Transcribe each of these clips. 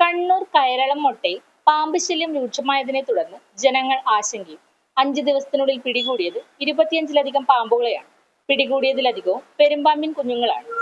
കണ്ണൂർ കയറളം മൊട്ടയിൽ പാമ്പ് ശല്യം രൂക്ഷമായതിനെ തുടർന്ന് ജനങ്ങൾ ആശങ്കയിൽ. അഞ്ചു ദിവസത്തിനുള്ളിൽ പിടികൂടിയത് ഇരുപത്തിയഞ്ചിലധികം പാമ്പുകളെയാണ്. പിടികൂടിയതിലധികവും പെരുമ്പാമ്പിൻ കുഞ്ഞുങ്ങളാണ്.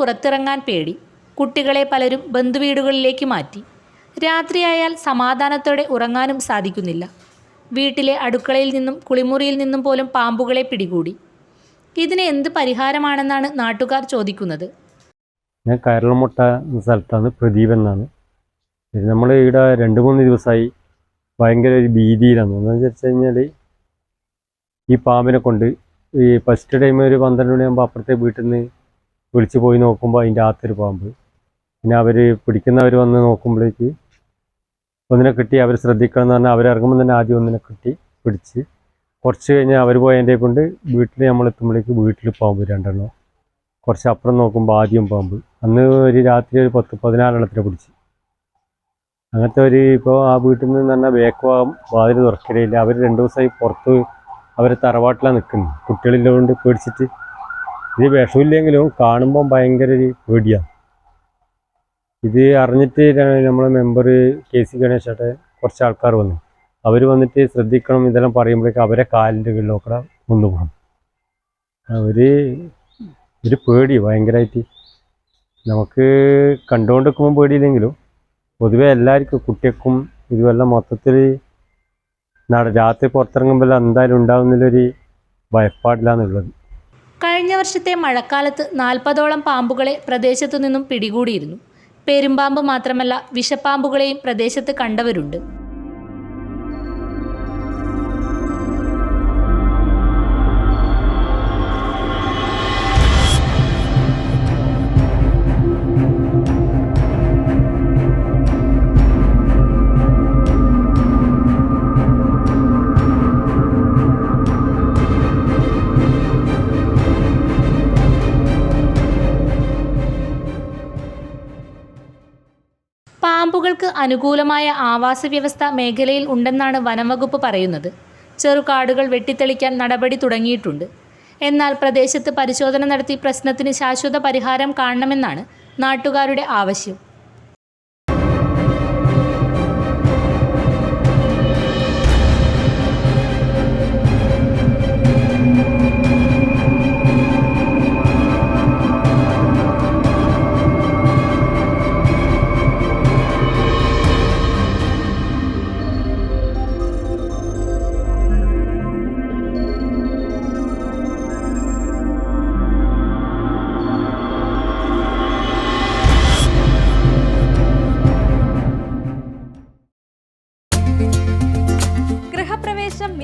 പുറത്തിറങ്ങാൻ പേടി. കുട്ടികളെ പലരും ബന്ധുവീടുകളിലേക്ക് മാറ്റി. രാത്രിയായാൽ സമാധാനത്തോടെ ഉറങ്ങാനും സാധിക്കുന്നില്ല. വീട്ടിലെ അടുക്കളയിൽ നിന്നും കുളിമുറിയിൽ നിന്നും പോലും പാമ്പുകളെ പിടികൂടി. ഇതിന് എന്ത് പരിഹാരമാണെന്നാണ് നാട്ടുകാർ ചോദിക്കുന്നത്. ഞാൻ കരളമുട്ട എന്ന സ്ഥലത്താണ് പ്രദീപ് എന്നാണ്. നമ്മൾ ഇവിടെ രണ്ട് മൂന്ന് ദിവസമായി ഭയങ്കര ഒരു ഭീതിയിലാണ്. എന്താണെന്ന് വെച്ച് കഴിഞ്ഞാൽ ഈ പാമ്പിനെ കൊണ്ട് ഈ ഫസ്റ്റ് ടൈം ഒരു പന്ത്രണ്ട് മണിയാകുമ്പോൾ അപ്പുറത്തെ വീട്ടിൽ നിന്ന് വിളിച്ച് പോയി നോക്കുമ്പോൾ അതിന്റെ അകത്തൊരു പാമ്പ്. പിന്നെ അവർ പിടിക്കുന്നവർ വന്ന് നോക്കുമ്പോഴേക്ക് ഒന്നിനെ കിട്ടി അവർ ശ്രദ്ധിക്കണം എന്ന് പറഞ്ഞാൽ അവരിറങ്ങുമ്പോൾ തന്നെ ആദ്യം ഒന്നിനെ കിട്ടി പിടിച്ച്. കുറച്ച് കഴിഞ്ഞ് അവർ പോയതിന്റെ കൊണ്ട് വീട്ടിൽ നമ്മൾ എത്തുമ്പോഴേക്ക് വീട്ടിൽ പാമ്പ് രണ്ടെണ്ണം. കുറച്ച് അപ്പുറം നോക്കുമ്പോൾ ആദ്യം പാമ്പ്. അന്ന് ഒരു രാത്രി ഒരു പത്ത് പതിനാലെണ്ണത്തിനെ പിടിച്ച്. അങ്ങനത്തെ ഒരു ഇപ്പോൾ ആ വീട്ടിൽ നിന്ന് ബേക്ക് ഭാഗം വാതിൽ തുറക്കലില്ല അവർ രണ്ട് ദിവസമായി പുറത്ത് അവർ തറവാട്ടിലാണ് നിൽക്കുന്നത് കുട്ടികളില്ലോണ്ട് പേടിച്ചിട്ട് ഇത് വിഷമില്ലെങ്കിലും കാണുമ്പം ഭയങ്കര ഒരു പേടിയാണ് ഇത് അറിഞ്ഞിട്ട് നമ്മളെ മെമ്പർ കെ സി ഗണേശേട്ടെ കുറച്ച് ആൾക്കാർ വന്നു. അവർ വന്നിട്ട് ശ്രദ്ധിക്കണം ഇതെല്ലാം പറയുമ്പോഴേക്കും അവരെ കാലിന്റെ കീഴിലൊക്കെ കൊണ്ടുപോകണം അവർ ഒരു പേടി ഭയങ്കരമായിട്ട് നമുക്ക് കണ്ടുകൊണ്ട് നിൽക്കുമ്പോൾ പേടിയില്ലെങ്കിലും പൊതുവെ എല്ലാവർക്കും കുട്ടികൾക്കും ഇതുമെല്ലാം മൊത്തത്തിൽ രാത്രി പുറത്തിറങ്ങുമ്പോൾ എന്തായാലും ഉണ്ടാവുന്നതിലൊരു ഭയപ്പാടില്ലാന്നുള്ളത്. കഴിഞ്ഞ വർഷത്തെ മഴക്കാലത്ത് നാൽപ്പതോളം പാമ്പുകളെ പ്രദേശത്തു നിന്നും പിടികൂടിയിരുന്നു. പെരുമ്പാമ്പ് മാത്രമല്ല വിഷപ്പാമ്പുകളെയും പ്രദേശത്ത് കണ്ടവരുണ്ട്. പാമ്പുകൾക്ക് അനുകൂലമായ ആവാസ വ്യവസ്ഥ മേഖലയിൽ ഉണ്ടെന്നാണ് വനംവകുപ്പ് പറയുന്നത്. ചെറുകാടുകൾ വെട്ടിത്തെളിക്കാൻ നടപടി തുടങ്ങിയിട്ടുണ്ട്. എന്നാൽ പ്രദേശത്ത് പരിശോധന നടത്തി പ്രശ്നത്തിന് ശാശ്വത പരിഹാരം കാണണമെന്നാണ് നാട്ടുകാരുടെ ആവശ്യം.